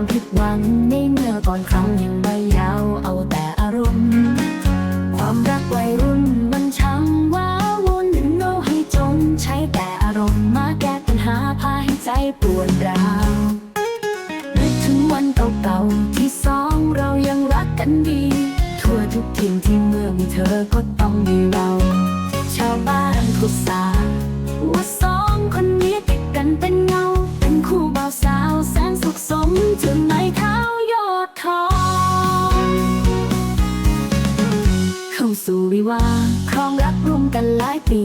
งในเมื่อก่อนครั้งยังไม่ยาวเอาแต่อารมณ์ ความรักวัยรุ่นมันช่างว้าวุ่นโน้ให้จนใช้แต่อารมณ์มาแก้ปัญหาพาให้ใจปวดร้าวนึกถึงวันเก่าๆที่สองเรายังรักกันดี ทั่วทุกถิ่นที่เมื่อมีเธอก็ต้องมีเรา ไม้เท้ายอดทองเข้าสู่วิวาครองรักร่วมกันหลายปี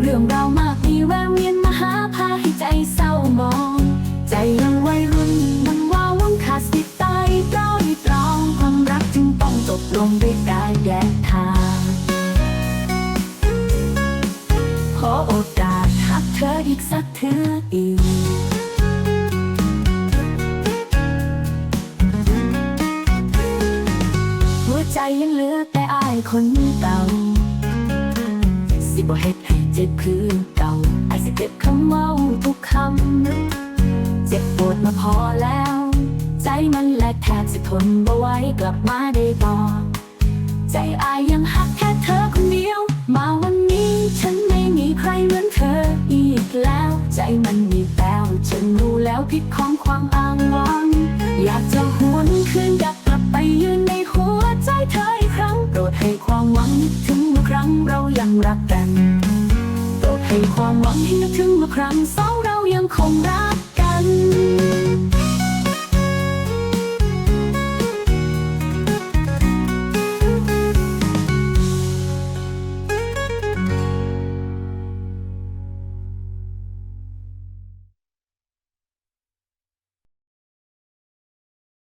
เรื่องราวมากมีแววเวียนมาหาพาให้ใจเศร้ามอง ใจยังวัยรุ่นมันว้าวังขาดสิทธิ์ตายร้อยตรองความรักจึงต้องจบลงด้วยการแยกทางขอโอกาสหักเธออีกสักเธออีก ใจยังเหลือแต่อายคนเก่า สิบ่เฮ็ดให้เจ็บคือเก่าอายสิเก็บคำเว่าทุกคำ เจ็บปวดมาพอแล้ว ใจมันแหลกแทบสิทนบ่ไหวกลับมาได้บ่ใจอายยังหักแค่เธอคนเดียว มาวันนี้ฉันไม่มีใครเหมือนเธออีกแล้ว ใจมันมีแป้วฉันรู้แล้วพิษของความอ้างว้างอยากจะหวนคืนอยากกลับ เรายังรักกันโปรดให้ความหวังให้นึกถึงเมื่อครั้งสองเรายังคงรักกัน